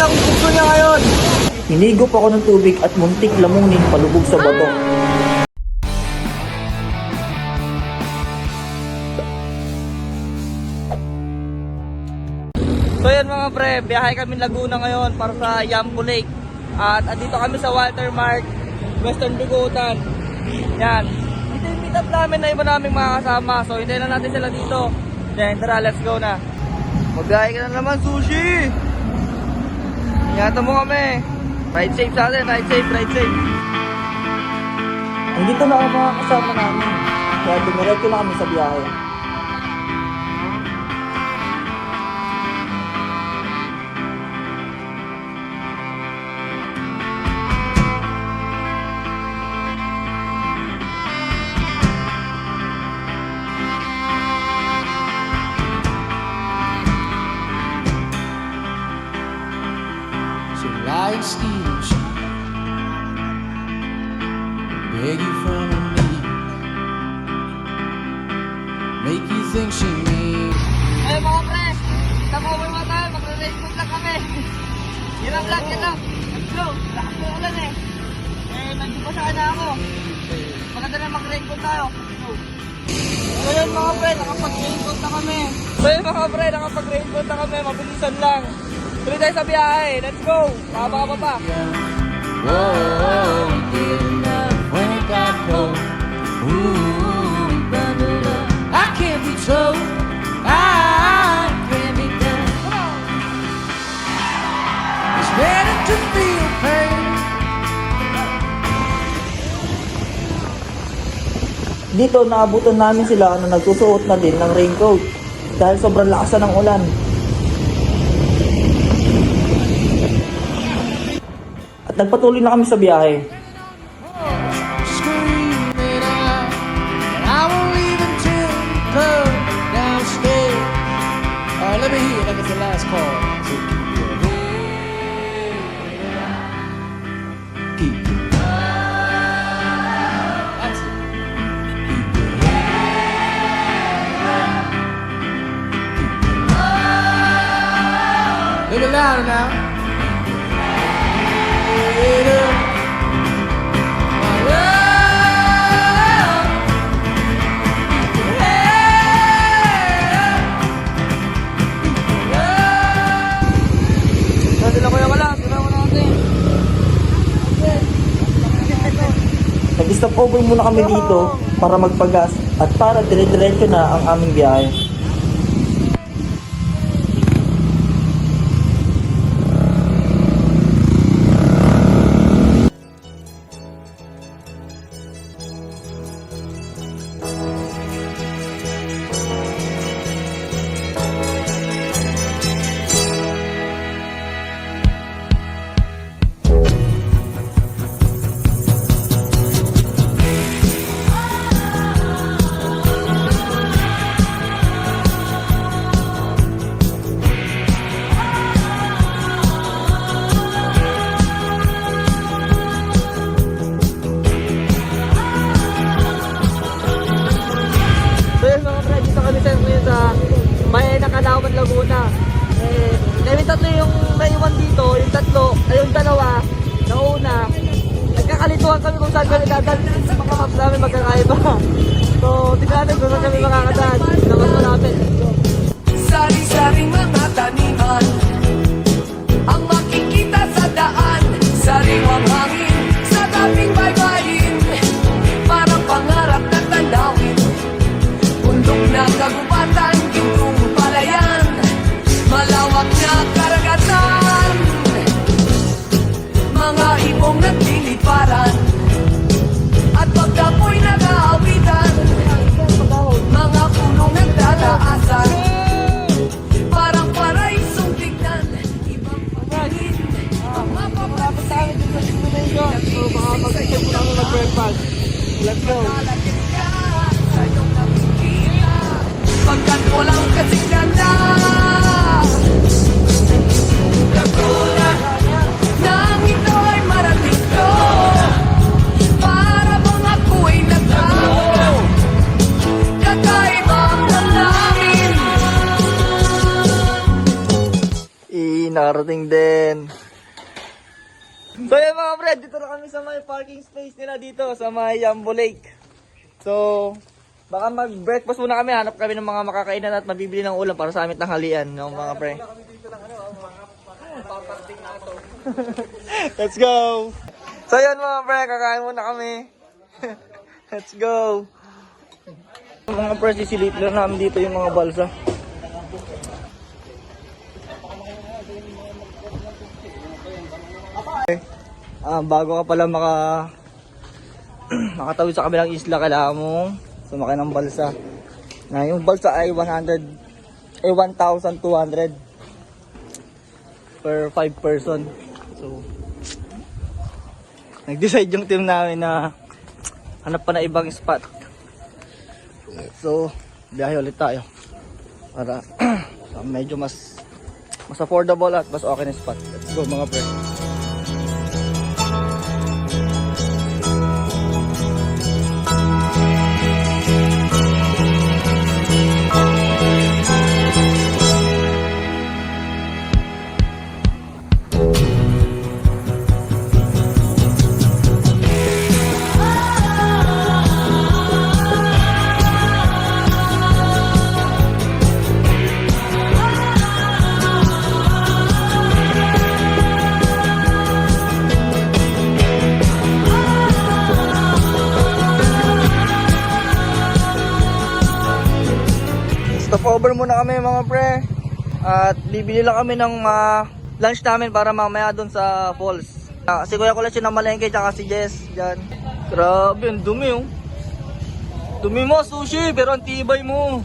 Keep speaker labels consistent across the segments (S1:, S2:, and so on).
S1: ang gusto niya ngayon.
S2: Hinigop ako ng tubig at muntik lamunin palubog sa bato.
S1: So yan mga pre, biyahe kami Laguna ngayon para sa Yampo Lake. At andito kami sa Walter Mark, Western Bigutan. Yan. Ito yung meet up namin na iba naming mga kasama. So hintayin na natin sila dito. Yan, tara, let's go na. Magbiyahe ka na naman, sushi! Ingatan mo kami. Ride safe sa atin, ride safe, ride safe.
S2: Andito na ang mga kasama namin. Kaya dumiretso na kami sa biyahe.
S1: Kita mo tayo, magre-raincoat lang kami. Yan lang lang, yan lang. Go, lakas ng ulan eh. Eh, nandito pa sana ako. Maganda na mag-raincoat tayo. So yun mga pre, nakapag-raincoat na kami. So yun mga pre, nakapag-raincoat na kami, mabilisan lang. Tuloy tayo sa biyahe, let's go. Pababa pa pa.
S3: Whoa, good enough when it got cold. Ooh,
S2: Dito naabutan namin sila na nagsusuot na din ng raincoat dahil sobrang lakas ng ulan. At nagpatuloy na kami sa biyahe. Over muna kami dito para magpagas at para dire-diretso na ang aming biyahe.
S1: Nakarating din. So yun mga pre, dito na kami sa may parking space nila dito sa may Yambo Lake. So, baka mag-breakfast muna kami, hanap kami ng mga makakainan at mabibili ng ulam para sa aming tanghalian, ng mga pre. Let's go! So yun mga pre, kakain muna kami. Let's go! Mga pre, sisilit lang namin dito yung mga balsa. Ah, bago ka pala maka makatawid sa kabilang isla, kailangan mo sumakay ng balsa. Na yung balsa ay 100 ay 1,200 per 5 person. So nag-decide yung team namin na hanap pa na ibang spot. So, biyahe ulit tayo. Para medyo mas mas affordable at mas okay na spot. Let's go mga pre. Over muna kami mga pre. At bibili lang kami ng mga lunch namin para mamaya doon sa falls. Ah, si Kuya Kulat yung namalengke tsaka si Jess dyan. Grabe, ang dumi oh. Dumi mo, sushi, pero ang tibay mo.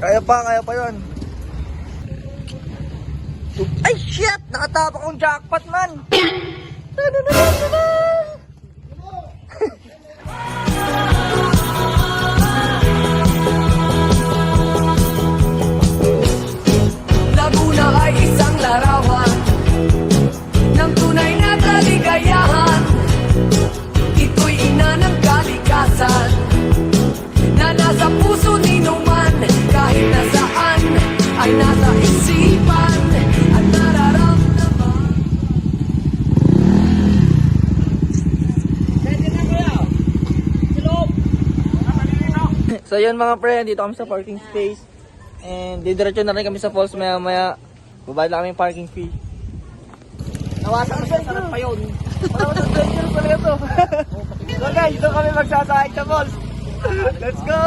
S1: Kaya pa, kaya pa yun. Ay, shit! Nakatapak akong jackpot, man! So yun mga pre, dito kami sa parking space. And didiretso na rin kami sa falls maya maya. Babayad lang kami yung parking fee. Nawasan sa sarap pa yun. Parang sa adventure pala ito. so guys, doon kami magsasahig sa falls. Let's go!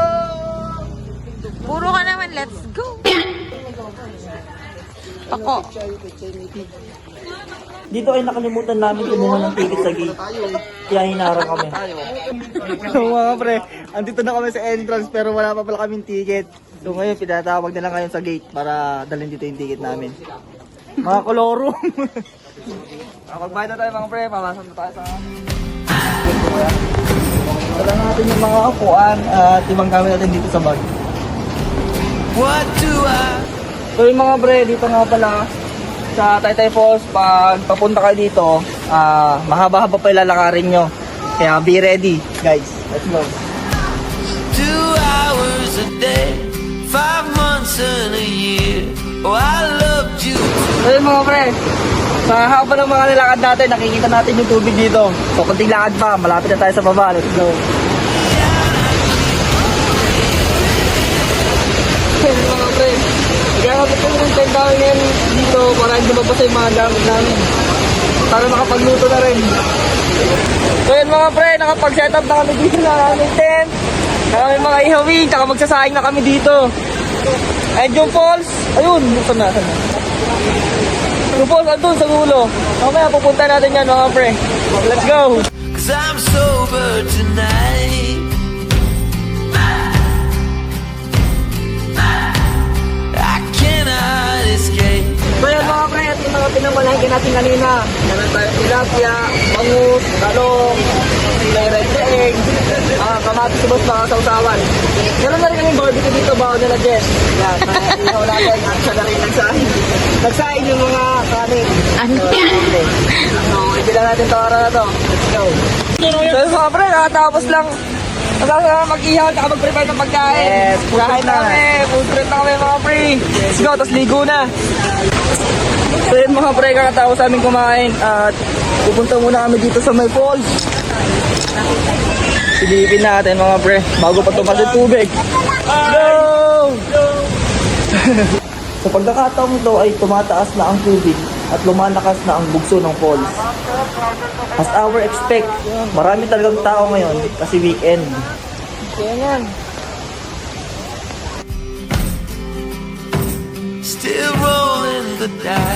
S3: Puro ka naman, let's go! Ako.
S1: Dito ay nakalimutan namin kumuha ng ticket sa gate. Kaya hinarang kami. mga pre, andito na kami sa entrance pero wala pa pala kaming ticket. So ngayon, pinatawag na lang ngayon sa gate para dalhin dito yung ticket namin. Mga koloro. Kapag na tayo mga pre, papasok na tayo sa... Dala natin yung mga upuan at ibang gamit natin dito sa bag.
S3: What do I...
S1: So yung mga bre, dito nga pala sa Taytay Falls, pag papunta kayo dito, ah mahaba-haba pa yung lalakarin nyo. Kaya be ready, guys. Let's go.
S3: Two hours a day, five months and a year. Oh, I loved you.
S1: So yun mga pre, sa haba ng mga nilakad natin, nakikita natin yung tubig dito. So kunting lakad pa, malapit na tayo sa baba. Let's go. Ngayon dito para hindi mabasa yung mga gamit namin. Para makapagluto na rin. So yun mga pre, nakapag-set up na kami dito na aming tent. Kami mga ihawin, tsaka magsasayang na kami dito. And yung falls, ayun, saan na, saan na. Yung falls, andun sa dulo. Mamaya pupunta natin yan mga pre. Let's go!
S3: Cause I'm sober tonight.
S1: Yan mga pinamalahin natin kanina. Meron tayo tilapia, bangus, talong, may red egg, ah, kamatis subos mga sausawan. Meron na rin kami barbecue dito, bawa nila Jess. Yan, ihaw natin at siya na rin nagsahin. Nagsahin yung mga kanin. Ano So, ibilang natin ito araw na to. Let's go. So mga pre, nakatapos lang. Na mag-ihaw at mag-prepare ng pagkain. Yes, kain na kami. Food trip na kami mga pre. Let's go, tapos ligo na. So yun mga pre, kakatapos namin kumain at pupunta muna kami dito sa may falls. Silipin natin mga pre, bago pa tumas yung tubig. Go! sa pagkakataong ito ay tumataas na ang tubig at lumalakas na ang bugso ng falls. As our expect, marami talagang tao ngayon kasi weekend. Kaya
S4: Still the
S1: die.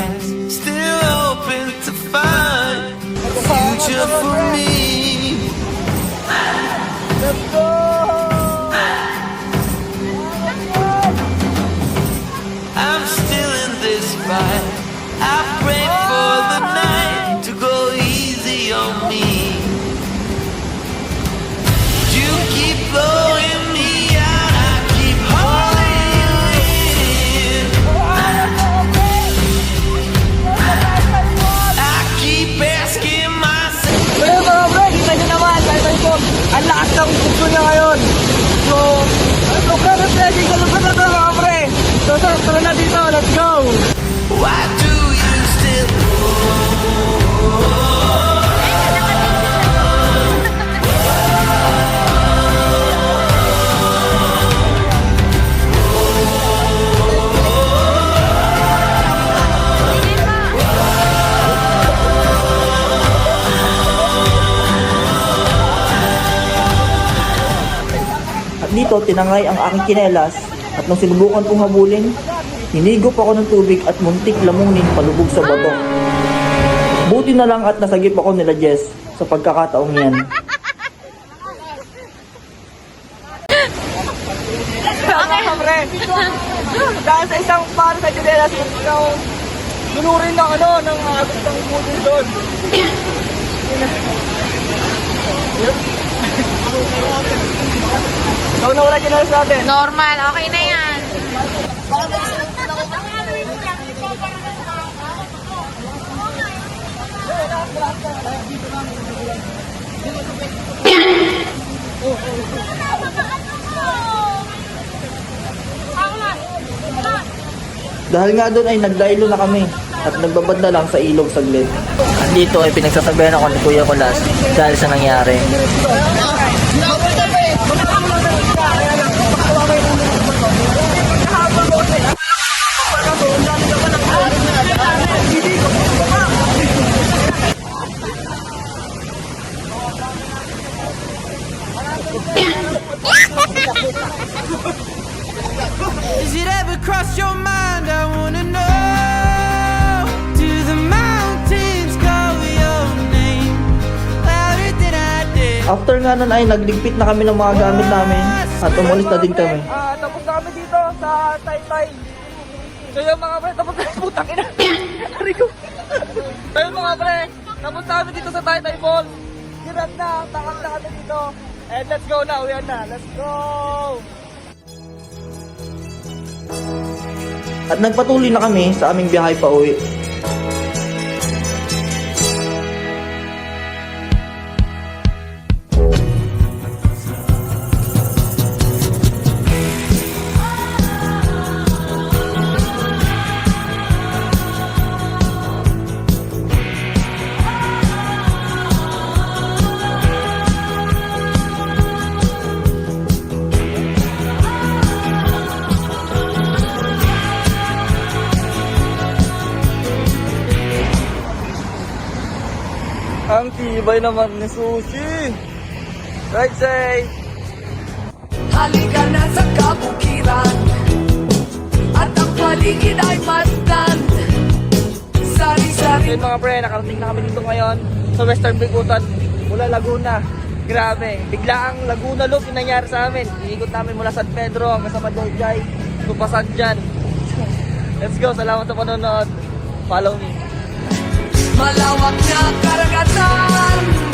S1: Dito, tinangay ang aking kinelas at nung sinubukan kong habulin, hinigop ako ng tubig at muntik lamunin palubog sa bato. Buti na lang at nasagip ako nila Jess sa pagkakataong yan. Dahil sa isang para sa kinelas, ikaw lunurin ng ano, ng agos ng butil doon. Ikaw na wala kinelas natin.
S5: Normal, okay na yan.
S1: Dahil nga doon ay naglaylo na kami at nagbabad na lang sa ilog saglit. Andito ay pinagsasabihan ako ni Kuya Kulas dahil sa nangyari. Nun ay nagligpit na kami ng mga gamit namin at umalis na din kami.
S6: Ah, tapos na kami dito sa Taytay. So yung mga pre, tapos na putang ina. Ari ko. So yung mga pre, tapos na kami dito sa Taytay Falls. Hirap na, takot na kami dito. And let's go na, uyan na. Let's go!
S1: At nagpatuloy na kami sa aming biyahe pa uwi. Tibay naman ni Sushi! Right side!
S2: Halika na sa kabukiran At ang paligid ay masdan Sari-sari
S6: yun mga pre, nakarating na kami dito ngayon sa Western Bigutan mula Laguna. Grabe, bigla ang Laguna loop yung nangyari sa amin. Iikot namin mula San Pedro hanggang sa Madayjay, tupasan dyan. Let's go, salamat sa panonood. Follow me.
S2: Malawak na karagatan